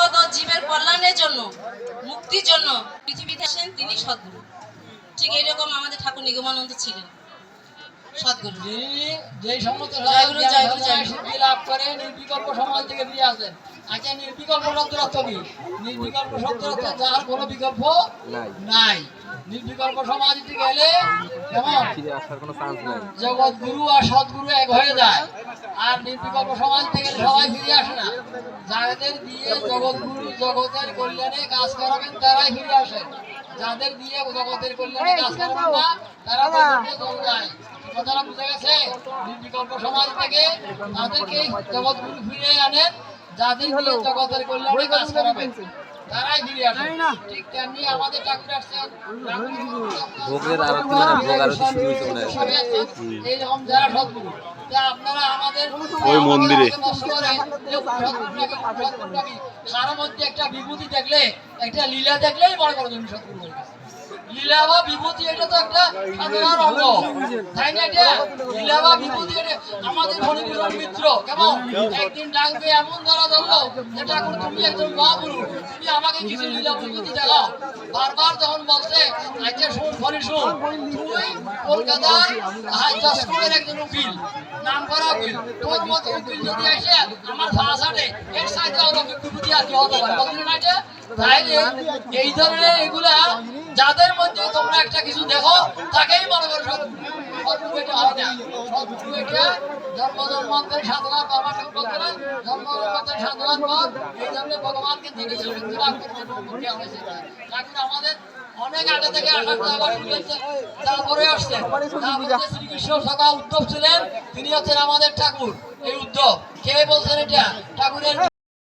জগৎ ও জীবের কল্যাণের জন্য মুক্তির জন্য পৃথিবীতে আসেন তিনি সদ্গুরু। ঠিক এইরকম আমাদের ঠাকুর নিগমানন্দ ছিলেন। সদ্গুরু। যিনি সমস্ত জয়গুরু, জয়গুরু, জয়গুরু। সিদ্ধি লাভ করে নির্বিকল্প সমাজ থেকে ফিরে আসেন। আচ্ছা নির্বিকল্প শব্দ কি? নির্বিকল্প শব্দ যার কোনো বিকল্প নাই। নির্বিকল্প সমাজ থেকে গেলে কেমন? ফিরে আসার কোনো চান্স নাই। জগৎগুরু আর সদ্গুরু এক হয়ে যায়। আর নির্বিকল্প সমাজ থেকে সবাই ফিরে আসে না। যাদের দিয়ে জগৎগুরু জগতের কল্যাণে কাজ করাবেন তারাই ফিরে আসেন যাদের দিয়ে জগতের কল্যাণে কাজ করাবেন না তারা যায়। কথাটা বুঝে গেছে? নির্বিকল্প সমাজ থেকে তাদেরকে জগৎগুরু ফিরে আনেন। যাদের দিয়ে জগতের কল্যাণে কাজ করাবেন তারাই ফিরে আসেন ঠিক তেমনি আমাদের ঠাকুর আসছেন ভোগের আরতি মানে ভোগ আরতি শুরু হয়েছে মনে হয়। এইরকম যারা সদ্গুরু আপনারা আমাদের ওই মন্দিরে। আমাকে নষ্ট করেন, যে সদ্গুরুটাকে, সদ্গুরুটাকে, কারও মধ্যে একটা বিভূতি দেখলে একটা লীলা দেখলেই বড় সদ্গুরু হয়ে গেছে। লীলা বিভূতি এটা তো একটা সাধারণ অঙ্গ। তাই না এটা? লীলা বিভূতি আমাদের ফণিভূষণ মিত্র, কেমন? একদিন ডাকবে এমন ধরা ধরলো যে, ঠাকুর, তুমি একজন মহাপুরুষ, তুমি আমাকে কিছু লীলা বিভূতি দেখাও। বারবার যখন বলছে আচ্ছা শুন, ফণি শুন, তুই কলকাতার হাইজাস্কুলের একজন উকিল, নাম করা উকিল। তোর মতো উকিল যদি এসে আমার ভাষাটে এর সাথে অলৌকিক বিভূতি আর কি হতে পারে। বলছিল না এটা? তাই এই ধরনের এগুলা যাদের মধ্যে তোমরা একটা কিছু দেখো, তাকেই মনে করো সদ্গুরু। সদ্গুরু এটা না। সদ্গুরু এটা জন্ম জন্মান্তরের সাধনার বাবা ঠাকুর বলতে না সাধনার পর এই জন্য ভগবানকে দেখেছে শক্তি লাভ করতে মুখে হয়েছে ঠাকুর আমাদের অনেক আগে থেকে উদ্ধব ছিলেন, তিনি হচ্ছেন আমাদের ঠাকুর, এই উদ্ধব। কে বলছেন এটা? ঠাকুরের